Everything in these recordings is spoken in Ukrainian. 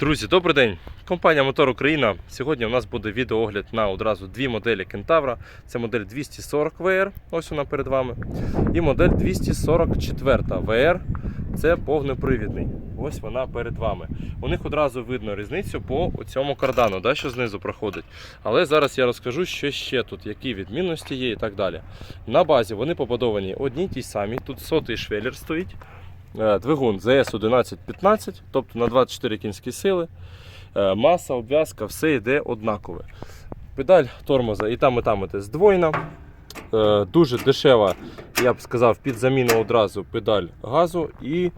Друзі, добрий день! Компанія Мотор Україна. Сьогодні у нас буде відеоогляд на одразу дві моделі Кентавра. Це модель 240 VR, ось вона перед вами. І модель 244 VR. Це повнопривідний. Ось вона перед вами. У них одразу видно різницю по цьому кардану, да, що знизу проходить. Але зараз я розкажу, що ще тут, які відмінності є і так далі. На базі вони побудовані одні й ті самі. Тут сотий швеллер стоїть. Е, Двигун ZS 1115, тобто на 24 кінські сили. Е, Маса, обв'язка, все йде однакове. Педаль тормоза і там, і там іде здвоєна. Е, Дуже дешева, я б сказав, під заміну одразу педаль газу і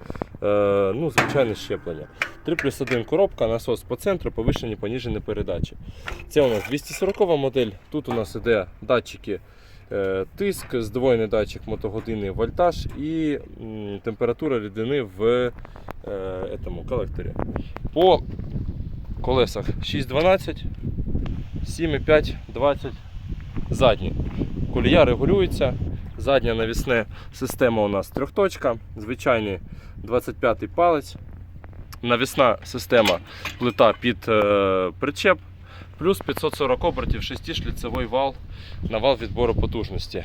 ну, звичайне щеплення. 3 плюс 1 коробка, насос по центру, повишені поніжені передачі. Це у нас 240 модель. Тут у нас іде датчики тиск, здвоєний датчик мотогодини, вольтаж і температура рідини в е, етому, колекторі. По колесах 6,12, 7,5, 20 задні. Колія регулюється. Задня навісна система у нас трьохточка, звичайний 25-й палець. Навісна система плита під е, причеп, плюс 540 обертів 6-шліцевий вал на вал відбору потужності.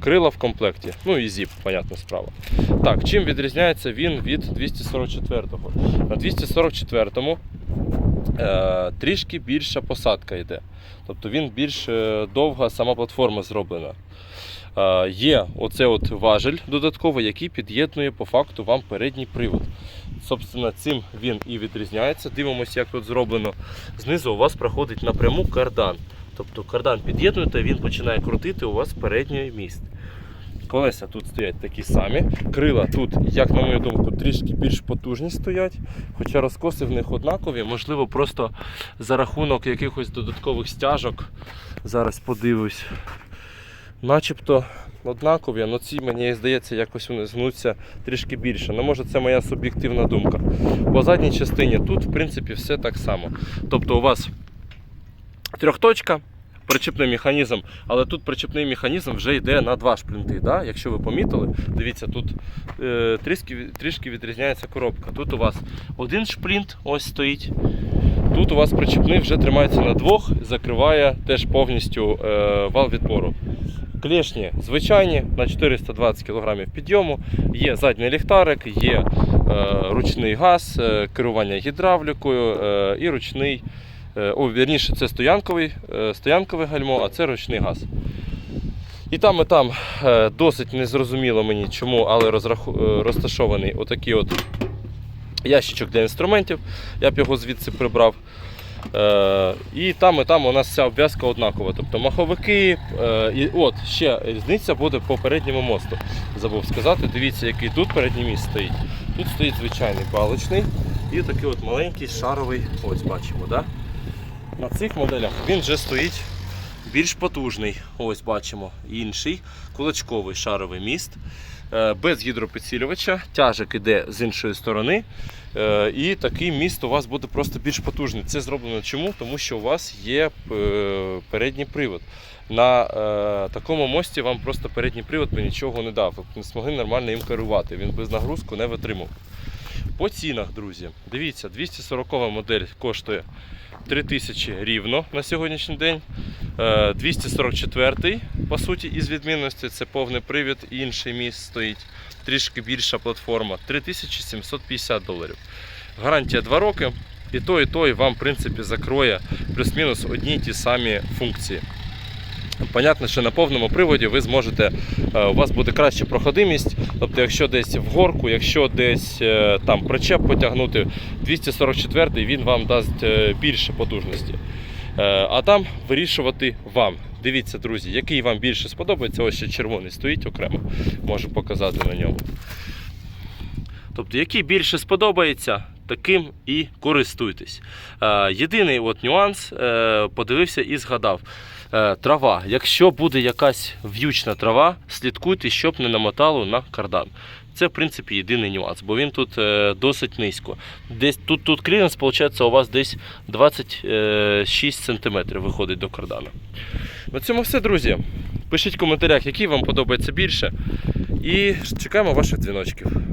Крила в комплекті, ну і зіп, понятна справа. Так, чим відрізняється він від 244-го? На 244-му е, трішки більша посадка йде. Тобто він більш е, довга сама платформа зроблена. Е, є оце от важель додатковий, який під'єднує по факту вам передній привод. Собственно, цим він і відрізняється. Дивимося, як тут зроблено. Знизу у вас проходить напряму кардан. Тобто кардан під'єднуєте, він починає крутити у вас передній міст. Колеса тут стоять такі самі. Крила тут, як на мою думку, трішки більш потужні стоять. Хоча розкоси в них однакові, можливо, просто за рахунок якихось додаткових стяжок. Зараз подивлюсь. Начебто однакові, але ці, мені здається, якось вони згнуться трішки більше. Ну, може, це моя суб'єктивна думка. По задній частині тут, в принципі, все так само. Тобто у вас трьохточка, причепний механізм, але тут причепний механізм вже йде на два шплінти. Да? Якщо ви помітили, дивіться, тут е, трішки, трішки відрізняється коробка. Тут у вас один шплінт ось стоїть. Тут у вас причепний вже тримається на двох, закриває теж повністю е, вал відбору. Клешні звичайні на 420 кг підйому. Є задній ліхтарик, є е, ручний газ, е, керування гідравлікою е, і ручний. Е, О, вірніше, це стоянковий, е, стоянкове гальмо, а це ручний газ. І там, і там е, досить незрозуміло мені чому, але розраху... розташований отакий от ящичок для інструментів. Я б його звідси прибрав. І там, і там у нас вся обв'язка однакова. Тобто маховики. І от ще різниця буде по передньому мосту. Забув сказати. Дивіться, який тут передній міст стоїть. Тут стоїть звичайний балочний і такий от маленький шаровий. Ось бачимо. Да? На цих моделях він вже стоїть більш потужний. Ось бачимо інший кулачковий шаровий міст. Е, Без гідропідсилювача, тяжик іде з іншої сторони. Е, І такий міст у вас буде просто більш потужний. Це зроблено чому? Тому що у вас є е, передній привод. На такому мості вам просто передній привод би нічого не дав. Ви не змогли нормально їм керувати. Він без нагрузку не витримав. По цінах, друзі, дивіться, 240 модель коштує 3000 рівно на сьогоднішній день. Е, 244 по суті, із відмінності це повний привід, і інший міст стоїть. Трішки більша платформа 3750 доларів. Гарантія 2 роки. І той, і той вам, в принципі, закроє плюс-мінус одні й ті самі функції. Понятно, що на повному приводі ви зможете, е, у вас буде краща проходимість. Тобто, якщо десь в горку, якщо десь е, там причеп потягнути, 244 він вам дасть е, більше потужності. А там вирішувати вам. Дивіться, друзі, який вам більше сподобається. Ось ще червоний стоїть окремо, можу показати на ньому. Тобто, який більше сподобається, таким і користуйтесь. Єдиний от нюанс, подивився і згадав. Е, Трава. Якщо буде якась в'ючна трава, слідкуйте, щоб не намотало на кардан. Це, в принципі, єдиний нюанс, бо він тут е, досить низько. Десь тут, тут кліренс, виходить, у вас десь 26 см виходить до кардана. На цьому все, друзі. Пишіть в коментарях, який вам подобається більше. І чекаємо ваших дзвіночків.